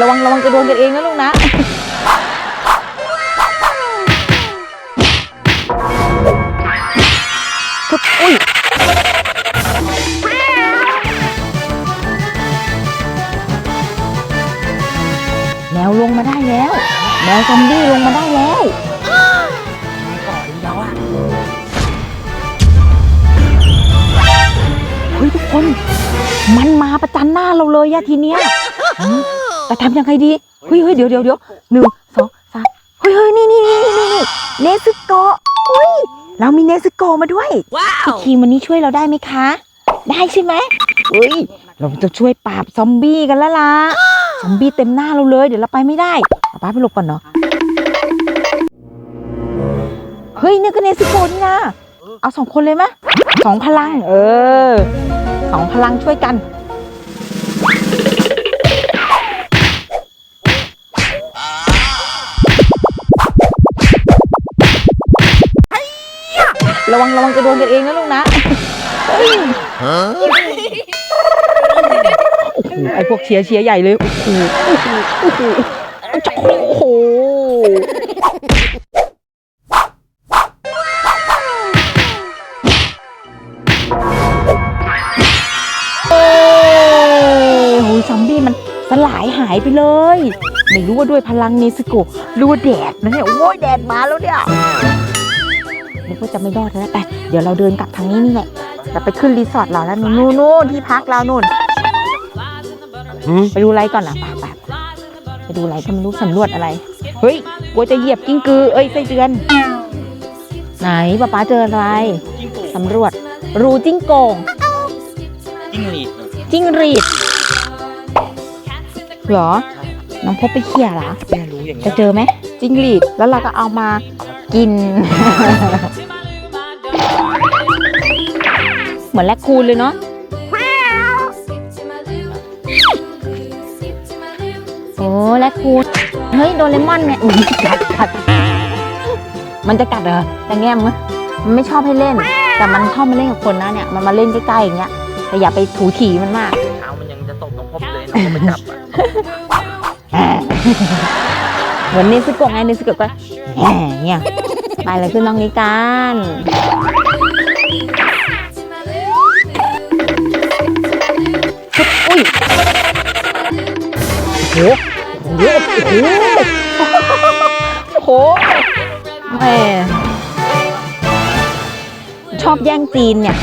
ระวังระวังจะโดนกันเองนะลูกนะคึบอุ้ยแมวลงมาได้แล้ว แมวซอมบี้ลงมาได้แล้วเฮ้ยทุกคน มันมาประจันหน้าเราเลยอะทีเนี้ยอืม แต่ทำยังไงดีเฮ้ยเฮ้ยเดี๋ยวเดี๋ยวเดี๋ยวหนึ่งสองสามเฮ้ยเฮ้ยนี่นี่นี่นี่นี่เนซึโกะอุ้ยเรามีเนซึโกะมาด้วยพี่ครีมวันนี้ช่วยเราได้ไหมคะ ได้ใช่ไหมเฮ้ยเราจะช่วยปราบซอมบี้กันแล้วล่ะซอมบี้เต็มหน้าเราเลย เดี๋ยวเราไปไม่ได้เอาป้าไปหลบก่อนเนาะเฮ้ยเนี่ยก็เนซึโกะนี่นะเอาสองคนเลยไหมสองพลัง เออสองพลังช่วยกัน ระวังระวังจะโดนกันเองนะลูกนะฮ้ยโอ้โหไอพวกเชียร์เชียร์ใหญ่เลยโอ้โหโอ้โหโอ้โหเอ้ยโอ้ยซอมบี้มันสลายหายไปเลย ไม่รู้ว่าด้วยพลังเนสโกหรือว่าแดดนะเนี่ยโอ้ยแดดมาแล้วเนี่ย กว่าจะไม่รอดแล้วแต่เดี๋ยวเราเดินกลับทางนี้นี่แหละเราไปขึ้นรีสอร์ทเราแล้วนู่นนู่นนู่นที่พักเรานู่นไปดูอะไรก่อนนะไปไปไปดูอะไรก็ไม่รู้สำรวจอะไร เฮ้ยกลัวจะเหยียบกิ้งกือ เอ้ยไส้เดือน ไหนป้าป๊าเจออะไรจิ้งโกสำรวจ รูจิ้งโกงจิ้งหรีดจิ้งหรีดเหรอ น้องพบไปเขี่ยเหรอแม่รู้อย่างจะนี้เจอไหมจิ้งหรีดแล้วเราก็เอามา กิน เหมือนแรคคูนเลยเนาะโอ้แรคคูนเฮ้ย โดเรมอนเนี่ยอุ๊ยกัดกัดมันจะกัดเหรอจะแง้มมั้ยมันไม่ชอบให้เล่น แต่มันชอบมาเล่นกับคนนะเนี่ย มันมาเล่นใกล้ๆอย่างเงี้ย แต่อย่าไปถูถีมันมากเท้ามันยังจะตบน้องพบเลยน้องพบไปจับอะเหมือนเนสโกะไงเนสโกะก็แหมเนี่ยไป เลยขึ้นน้องนี้กัน อุ้ยโอ้โหโอ้โหโอ้โหแหมชอบแย่งจีนเนี่ย